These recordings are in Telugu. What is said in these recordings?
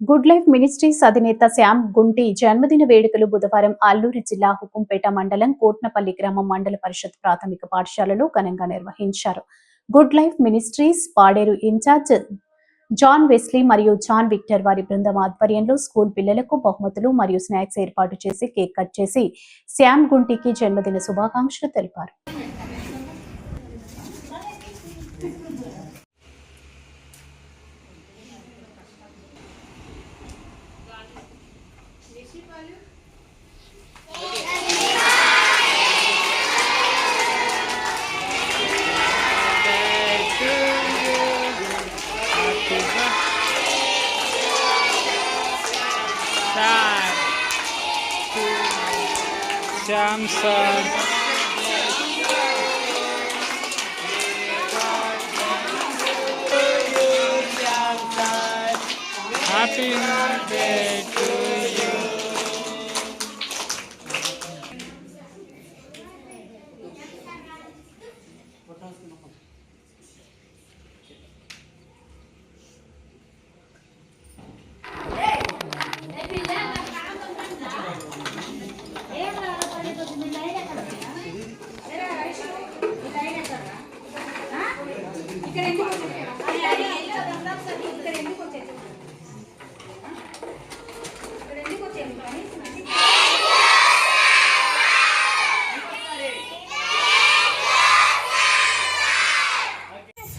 గుడ్ లైఫ్ మినిస్ట్రీస్ అధినేత శ్యామ్ గుంటి జన్మదిన వేడుకలు బుధవారం అల్లూరి జిల్లా హుకుంపేట మండలం కోట్నపల్లి గ్రామం మండల పరిషత్ ప్రాథమిక పాఠశాలలో ఘనంగా నిర్వహించారు. Good life ministries Paderu incharge John Wesley మరియు జాన్ విక్టర్ వారి బృందం ఆధ్వర్యంలో స్కూల్ పిల్లలకు బహుమతులు మరియు స్నాక్స్ ఏర్పాటు చేసి కేక్ కట్ చేసి శ్యామ్ గుంటికి జన్మదిన శుభాకాంక్షలు తెలిపారు. Samson. Happy Samsung. Happy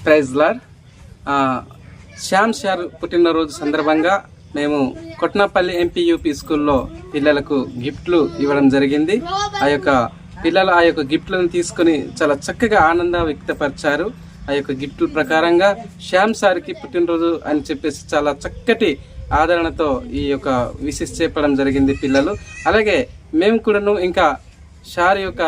prize లార్ ఆ, శ్యామ్ సార్ పుట్టినరోజు సందర్భంగా మేము కొట్నపల్లి ఎంపీ యూపీ స్కూల్లో పిల్లలకు గిఫ్ట్లు ఇవ్వడం జరిగింది. ఆ యొక్క పిల్లలు ఆ యొక్క గిఫ్ట్లను తీసుకొని చాలా చక్కగా ఆనందం వ్యక్తపరిచారు. ఆ యొక్క గిఫ్ట్ ప్రకారంగా శ్యామ్ సార్కి పుట్టినరోజు అని చెప్పేసి చాలా చక్కటి ఆదరణతో ఈ యొక్క విసిస్ చెప్పడం జరిగింది పిల్లలు. అలాగే మేము కూడాను ఇంకా షార్ యొక్క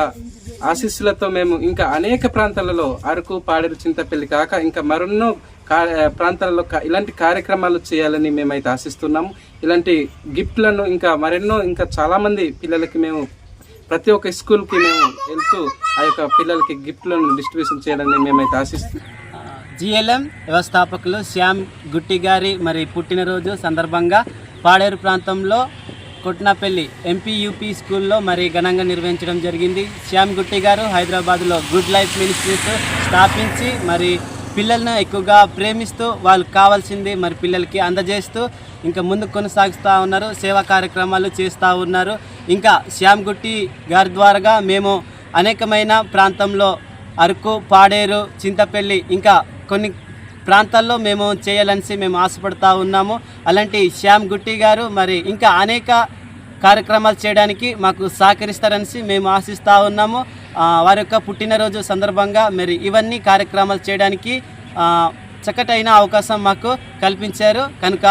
ఆశీస్సులతో మేము ఇంకా అనేక ప్రాంతాలలో అరకు పాడేరు చింతపల్లి కాక ఇంకా మరెన్నో కా- ప్రాంతాలలో కా- ఇలాంటి కార్యక్రమాలు చేయాలని మేమైతే ఆశిస్తున్నాము. ఇలాంటి గిఫ్ట్లను ఇంకా మరెన్నో ఇంకా చాలామంది పిల్లలకి మేము ప్రతి ఒక్క స్కూల్కి మేము వెళ్తూ ఆ యొక్క పిల్లలకి గిఫ్ట్లను డిస్ట్రిబ్యూషన్ చేయాలని మేమైతే ఆశిస్తున్నాం. జిఎల్ఎం వ్యవస్థాపకులు శ్యామ్ గుట్టి గారి మరి పుట్టినరోజు సందర్భంగా పాడేరు ప్రాంతంలో కొట్నపల్లి ఎంపీ యూపీ స్కూల్లో మరి ఘనంగా నిర్వహించడం జరిగింది. శ్యామ్ గుట్టి గారు హైదరాబాద్లో గుడ్ లైఫ్ మినిస్ట్రీస్ స్థాపించి మరి పిల్లలను ఎక్కువగా ప్రేమిస్తూ వాళ్ళకి కావాల్సింది మరి పిల్లలకి అందజేస్తూ ఇంకా ముందుకు కొనసాగిస్తూ ఉన్నారు సేవా కార్యక్రమాలు చేస్తూ ఉన్నారు. ఇంకా శ్యామ్గుట్టి గారి ద్వారాగా మేము అనేకమైన ప్రాంతంలో అరకు పాడేరు చింతపల్లి ఇంకా కొన్ని ప్రాంతాల్లో మేము చేయాలనేసి మేము ఆశపడుతూ ఉన్నాము. అలాంటి శ్యామ్ గుట్టి గారు మరి ఇంకా అనేక కార్యక్రమాలు చేయడానికి మాకు సహకరిస్తారనేసి మేము ఆశిస్తూ ఉన్నాము. వారి యొక్క పుట్టినరోజు సందర్భంగా మరి ఇవన్నీ కార్యక్రమాలు చేయడానికి చక్కటైన అవకాశం మాకు కల్పించారు. కనుక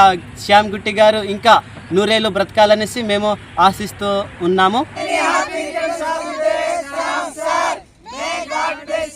శ్యామ్ గుట్టి గారు ఇంకా నూరేళ్ళు బ్రతకాలనేసి మేము ఆశిస్తూ ఉన్నాము.